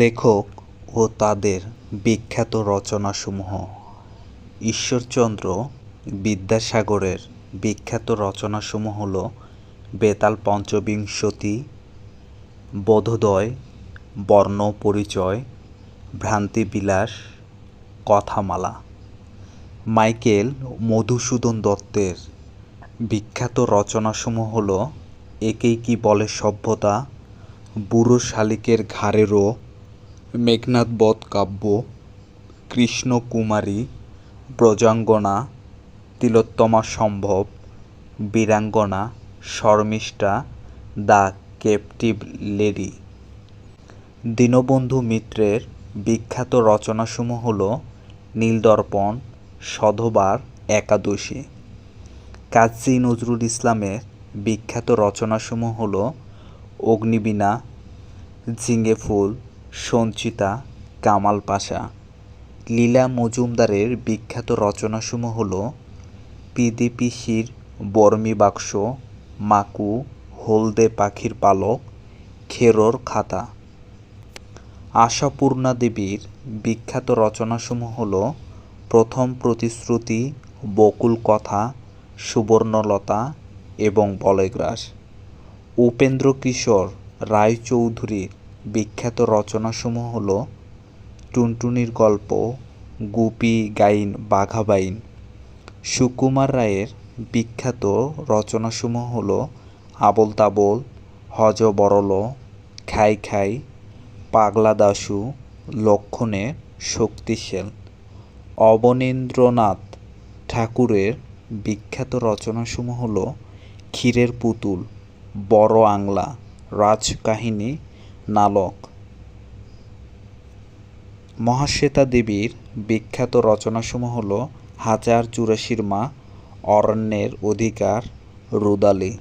লেখক ও তাদের বিখ্যাত রচনাসমূহ। ঈশ্বরচন্দ্র বিদ্যাসাগরের বিখ্যাত রচনাসমূহ হল বেতাল পঞ্চবিংশতি, বোধোদয়, বর্ণপরিচয়, ভ্রান্তিবিলাস, কথামালা। মাইকেল মধুসূদন দত্তের বিখ্যাত রচনাসমূহ হল একেই কি বলে সভ্যতা, বুড়ো শালিকের ঘাড়েরও মেঘনাদ বধ কাব্য Krishnakumari Brajangana, Tilottama Sambhab, Birangana, Sharmishtha, the captive lady. Dinabandhu মিত্রের বিখ্যাত রচনাসমূহ হল নীলদর্পণ, সধবার, একাদশী। কাজী নজরুল ইসলামের বিখ্যাত রচনাসমূহ হল অগ্নিবীণা ঝিঙে ফুল সঞ্চিতা কামাল পাশা। লীলা মজুমদারের বিখ্যাত রচনাসমূহ হল পিদি পিসির বর্মি বাক্স, মাকু, হলদে পাখির পালক, খেরোর খাতা। আশাপূর্ণা দেবীর বিখ্যাত রচনাসমূহ হল প্রথম প্রতিশ্রুতি, বকুল কথা, সুবর্ণলতা এবং বলয়গ্রাস। উপেন্দ্র কিশোর রায়চৌধুরীর বিখ্যাত রচনাসমূহ হল টুনটুনির গল্প, গুপি গাইন বাঘাবাইন। সুকুমার রায়ের বিখ্যাত রচনাসমূহ হল আবোল তাবোল হজ বরল খাই খাই পাগলা দাশু লক্ষণের শক্তিশাল। অবনীন্দ্রনাথ ঠাকুরের বিখ্যাত রচনাসমূহ হল ক্ষীরের পুতুল, বড় আংলা, রাজকাহিনী নালক। মহাশ্বেতা দেবীর বিখ্যাত রচনাসমূহ হল হাজার চুরাশির মা অরণ্যের অধিকার রুদালি।